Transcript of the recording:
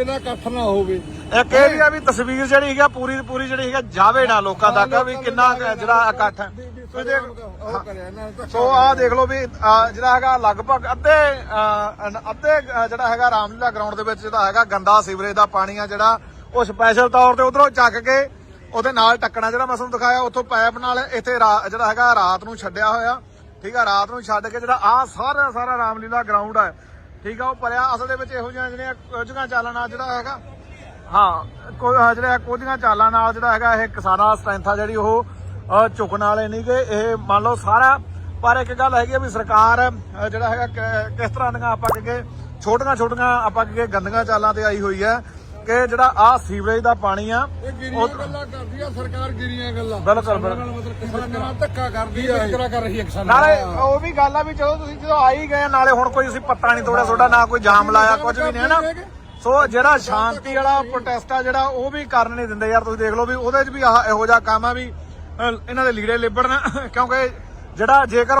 ਵੇਲਾ ਇਕੱਠ ਨਾ ਹੋਵੇ। ਇੱਕ ਇਹ ਵੀ ਆ ਵੀ ਤਸਵੀਰ ਜਿਹੜੀ ਹੈਗਾ ਪੂਰੀ ਦੀ ਪੂਰੀ ਜਿਹੜੀ ਹੈਗਾ ਜਾਵੇ ਨਾ ਲੋਕਾਂ ਤੱਕ ਵੀ ਕਿੰਨਾ ਕੁ ਜਿਹੜਾ ਇਕੱਠ। ਹੈ ਤੁਸੀਂ ਦੇਖ ਸੋ ਆਹ ਦੇਖ ਲਓ ਵੀ ਆਹ ਜਿਹੜਾ ਹੈਗਾ ਲਗਭਗ ਅੱਧੇ ਅਹ, ਅੱਧੇ ਅਹ, ਜਿਹੜਾ ਹੈਗਾ ਰਾਮਲੀਲਾ ਗਰਾਊਂਡ ਦੇ ਵਿੱਚ ਜਿਹੜਾ ਹੈਗਾ ਗੰਦਾ ਸੀਵਰੇਜ ਦਾ ਪਾਣੀ ਆ ਜਿਹੜਾ ਉਹ ਸਪੈਸ਼ਲ ਤੌਰ ਤੇ ਉਧਰੋਂ ਚੱਕ ਕੇ ਉਹਦੇ ਨਾਲ ਟੱਕਣਾ ਜਿਹੜਾ ਮੈਂ ਤੁਹਾਨੂੰ ਦਿਖਾਇਆ ਉੱਥੋਂ ਪਾਈਪ ਨਾਲ ਇੱਥੇ ਰਾ- ਜਿਹੜਾ ਹੈਗਾ ਰਾਤ ਨੂੰ ਛੱਡਿਆ ਹੋਇਆ। ਠੀਕ ਆ ਰਾਤ ਨੂੰ ਛੱਡ ਕੇ ਜਿਹੜਾ ਆਹ ਸਾਰਾ ਸਾਰਾ ਰਾਮਲੀਲਾ ਗਰਾਊਂਡ ਹੈ ਠੀਕ ਆ, ਉਹ ਭਰਿਆ। ਅਸਲ ਦੇ ਵਿੱਚ ਇਹੋ ਜਿਹੀਆਂ ਜਿਹੜੀਆਂ ਕੁਝੀਆਂ ਚਾਲਾਂ ਨਾਲ ਜਿਹੜਾ ਹੈਗਾ, ਹਾਂ, ਕੋਈ ਜਿਹੜਾ ਕੁਝੀਆਂ ਚਾਲਾਂ ਨਾਲ ਜਿਹੜਾ ਹੈਗਾ ਇਹ ਕਿਸਾਨਾਂ ਸਟਰੈਂਥ ਆ ਜਿਹੜੀ ਉਹ ਝੁਕਣ ਵਾਲੇ ਨਹੀਂ ਕਿ ਇਹ ਮੰਨ ਲਓ ਸਾਰਾ, ਪਰ ਇੱਕ ਗੱਲ ਹੈਗੀ ਆ ਵੀ ਸਰਕਾਰ ਜਿਹੜਾ ਹੈਗਾ ਕਿਸ ਤਰ੍ਹਾਂ ਦੀਆਂ ਆਪਾਂ ਕਿ ਛੋਟੀਆਂ ਛੋਟੀਆਂ ਆਪਾਂ ਕਿ ਗੰਦੀਆਂ ਚਾਲਾਂ ਤੇ ਆਈ ਹੋਈ ਹੈ ਕਿ ਜਿਹੜਾ ਆ ਸੀਵਰੇਜ ਦਾ ਪਾਣੀ ਆ ਇਹ ਗਿਰੀਆਂ ਗੱਲਾਂ ਕਰਦੀ ਆ ਸਰਕਾਰ ਗਿਰੀਆਂ ਗੱਲਾਂ। ਬਿਲਕੁਲ ਬਿਲਕੁਲ। ਮਤਲਬ ਕਿਸਾਨਾਂ ਨਾਲ ਧੱਕਾ ਕਰਦੀ ਆ ਇਹ। ਕਰ ਰਹੀ ਹੈ ਕਿਸਾਨਾਂ ਨਾਲੇ। ਉਹ ਵੀ ਗੱਲ ਆ ਵੀ ਚਲੋ ਤੁਸੀਂ ਜਦੋਂ ਆ ਹੀ ਗਏ ਆ, ਨਾਲੇ ਹੁਣ ਕੋਈ ਅਸੀਂ ਪੱਤਾ ਨਹੀਂ ਤੋੜਿਆ ਤੁਹਾਡਾ ਨਾ ਕੋਈ ਜਾਮ ਲਾਇਆ ਕੁਝ ਵੀ ਨਹੀਂ ਹੈ ਨਾ? ਸੋ ਜਿਹੜਾ ਸ਼ਾਂਤੀ ਵਾਲਾ ਪ੍ਰੋਟੈਸਟ ਆ ਜਿਹੜਾ ਉਹ ਵੀ ਕਰਨ ਨਹੀਂ ਦਿੰਦੇ ਯਾਰ ਤੁਸੀਂ ਦੇਖ ਲਓ ਵੀ ਉਹਦੇ 'ਚ ਵੀ ਆਹ ਇਹੋ ਜਿਹਾ ਕੰਮ ਆ ਵੀ ਅਹ, ਇਹਨਾਂ ਦੇ ਲੀੜੇ ਲਿਬੜਨ ਕਿਉਂਕਿ ਜਿਹੜਾ ਜੇਕਰ